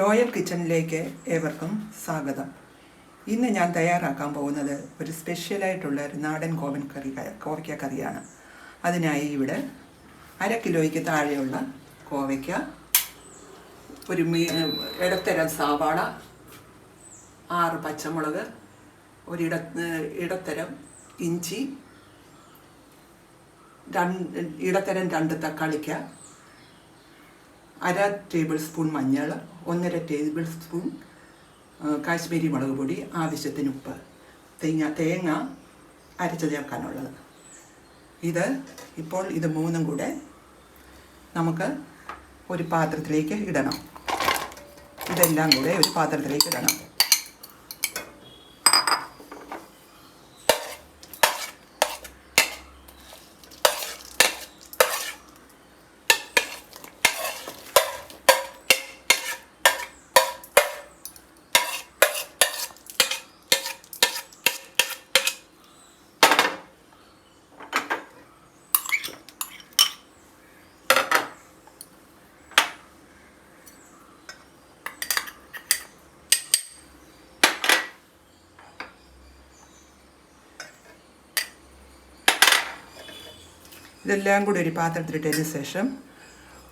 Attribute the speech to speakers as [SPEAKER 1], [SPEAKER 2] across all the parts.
[SPEAKER 1] Royal കിച്ചണിലേക്ക് ഏവർക്കും സ്വാഗതം. ഇന്ന് ഞാൻ തയ്യാറാക്കാൻ പോകുന്നത് ഒരു സ്പെഷ്യലായിട്ടുള്ള ഒരു നാടൻ കോവൻ കറി കോവയ്ക്ക കറിയാണ്. അതിനായി ഇവിടെ അര കിലോയ്ക്ക് താഴെയുള്ള കോവയ്ക്ക ഒരു മീ ഇടത്തരം സവാള ആറ് പച്ചമുളക് ഒരു ഇട ഇടത്തരം ഇഞ്ചി രണ്ട് ഇടത്തരം രണ്ട് തക്കാളിക്ക അര ടേബിൾ സ്പൂൺ മഞ്ഞൾ ഒന്നര ടേബിൾ സ്പൂൺ കാശ്മീരി മുളക് പൊടി ആവശ്യത്തിന് ഉപ്പ്. തേങ്ങ തേങ്ങ അരച്ച് ചേർക്കാനുള്ളത് ഇത് ഇപ്പോൾ ഇത് മൂന്നും കൂടെ നമുക്ക് ഒരു പാത്രത്തിലേക്ക് ഇടണം. ഇതെല്ലാം കൂടെ ഒരു പാത്രത്തിലേക്ക് ഇടണം. ഇതെല്ലാം കൂടി ഒരു പാത്രത്തിലിട്ടതിന് ശേഷം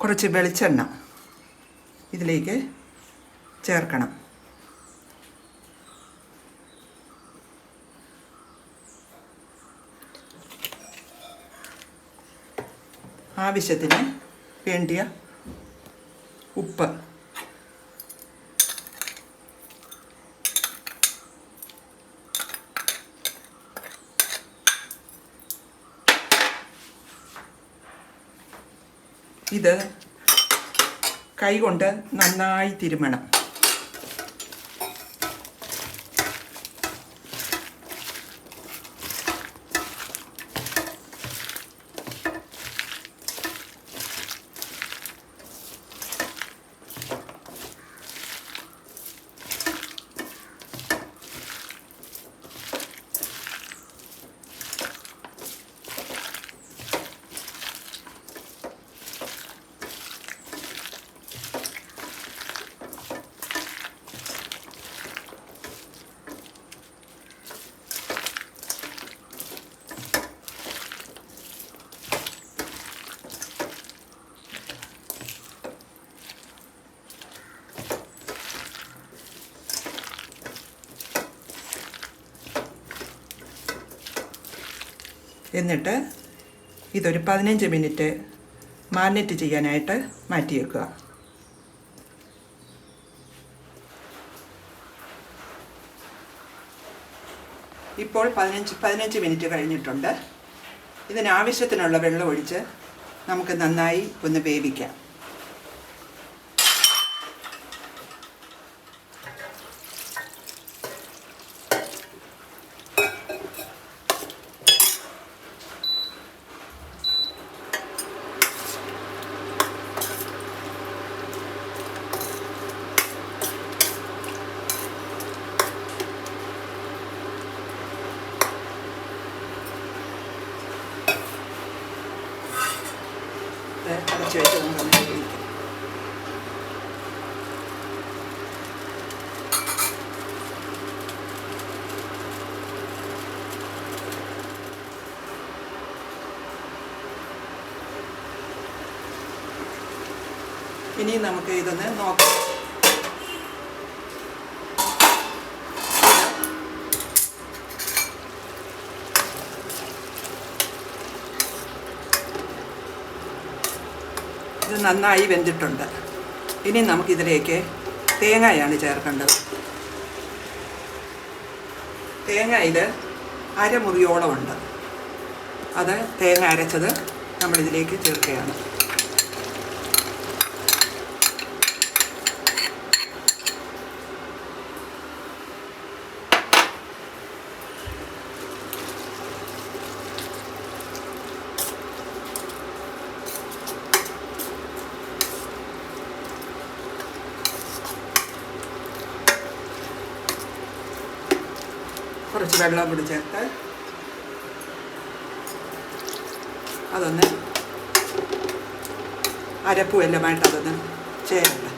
[SPEAKER 1] കുറച്ച് വെളിച്ചെണ്ണ ഇതിലേക്ക് ചേർക്കണം. ആവശ്യത്തിന് വേണ്ടിയ ഉപ്പ് ഇത് കൈകൊണ്ട് നന്നായി തിരുമണം. എന്നിട്ട് ഇതൊരു പതിനഞ്ച് മിനിറ്റ് മാരിനേറ്റ് ചെയ്യാനായിട്ട് മാറ്റി വെക്കുക ഇപ്പോൾ പതിനഞ്ച് പതിനഞ്ച് മിനിറ്റ് കഴിഞ്ഞിട്ടുണ്ട്. ഇതിനാവശ്യത്തിനുള്ള വെള്ളം ഒഴിച്ച് നമുക്ക് നന്നായി ഒന്ന് വേവിക്കാം ഇത് അടച്ച് വെച്ച് നമുക്ക് നന്നായി വേവിക്കാം ഇനി നമുക്ക് ഇതൊന്ന് നോക്കാം. നന്നായി വെന്തിട്ടുണ്ട്. ഇനി നമുക്കിതിലേക്ക് തേങ്ങയാണ് ചേർക്കേണ്ടത്. തേങ്ങയിൽ അരമുറിയോളം ഉണ്ട് അത് തേങ്ങ അരച്ചത് നമ്മളിതിലേക്ക് ചേർക്കുകയാണ്. കുറച്ച് വെള്ളം കൂടി ചേർത്ത് അതൊന്ന് അരപ്പും എല്ലാമായിട്ട് അതൊന്ന് ചേരട്ടെ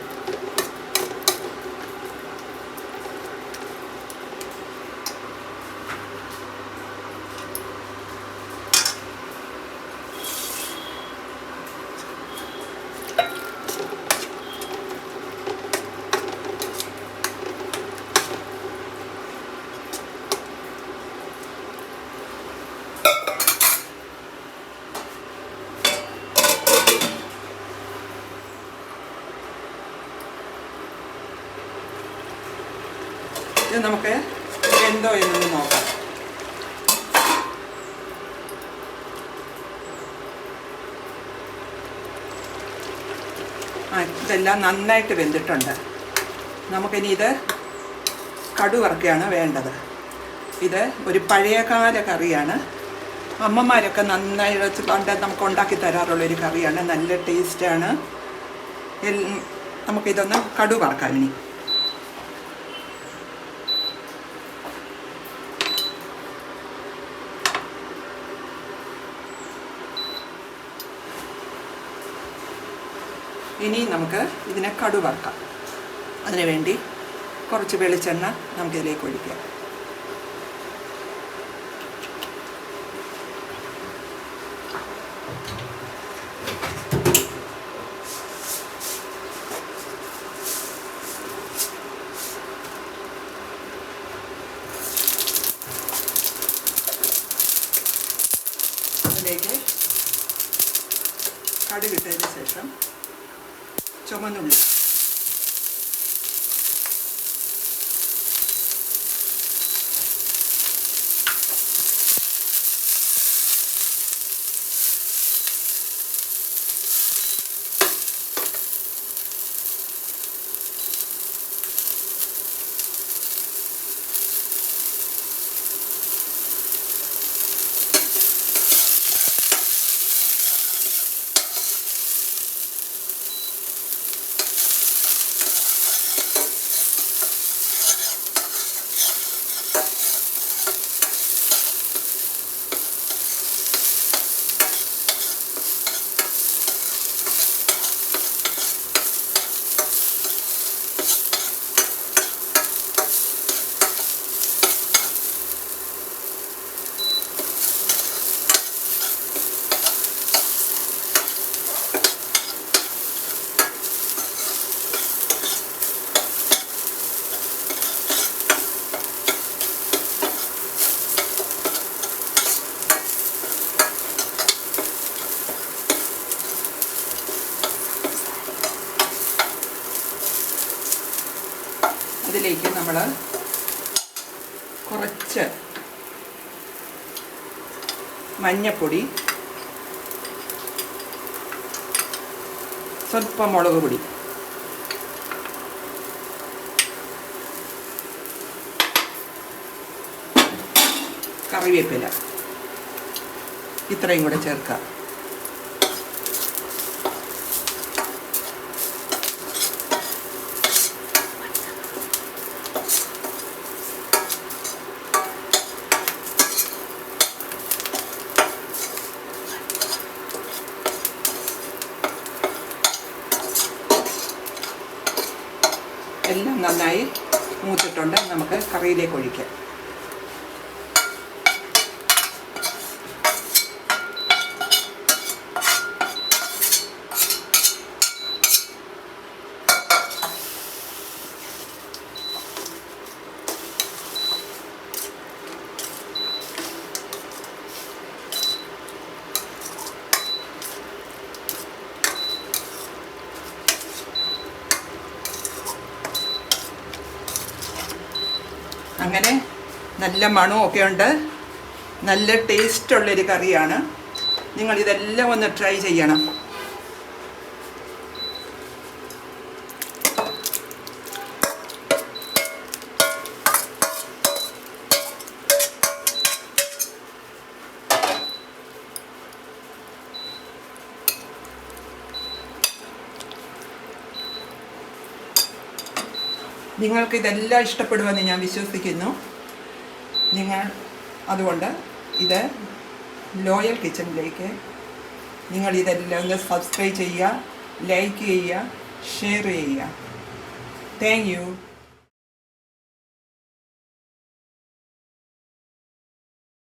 [SPEAKER 1] ഇത് നമുക്ക് എന്തോ എന്നൊന്ന് നോക്കാം. ആ ഇതെല്ലാം നന്നായിട്ട് വെന്തിട്ടുണ്ട്. നമുക്കിനി ഇത് കടുവറുക്കയാണ് വേണ്ടത്. ഇത് ഒരു പഴയകാല കറിയാണ്. അമ്മമാരൊക്കെ നന്നായി പണ്ട് നമുക്ക് ഉണ്ടാക്കി തരാറുള്ള ഒരു കറിയാണ്. നല്ല ടേസ്റ്റാണ് നമുക്കിതൊന്ന് കടുവറക്കാം ഇനി. ഇനി നമുക്ക് ഇതിനെ കടുവാക്കാം അതിനുവേണ്ടി വേണ്ടി കുറച്ച് വെളിച്ചെണ്ണ നമുക്കിതിലേക്ക് ഒഴിക്കാം. അതിലേക്ക് കടുകിട്ടതിന് ശേഷം ചുമന്നുള്ളി അതിലേക്ക് നമ്മൾ കുറച്ച് മഞ്ഞപ്പൊടി സ്വല്പം മുളക് പൊടി. കറിവേപ്പില. ഇത്രയും കൂടെ ചേർക്കാം. നമുക്ക് കറിയിലേക്ക് ഒഴിക്കാം. അങ്ങനെ നല്ല മണവും ഒക്കെ ഉണ്ട്. നല്ല ടേസ്റ്റുള്ളൊരു കറിയാണ്. നിങ്ങൾ ഇതെല്ലാം ഒന്ന് ട്രൈ ചെയ്യണം. നിങ്ങൾക്ക് ഇതെല്ലാം ഇഷ്ടപ്പെടുമെന്ന് ഞാൻ വിശ്വസിക്കുന്നു. നിങ്ങൾ അതുകൊണ്ട് ഇത് ലോയൽ കിച്ചണിലേക്ക് നിങ്ങൾ ഇതെല്ലാം ഒന്ന് സബ്സ്ക്രൈബ് ചെയ്യുക ലൈക്ക് ചെയ്യുക ഷെയർ ചെയ്യുക. താങ്ക്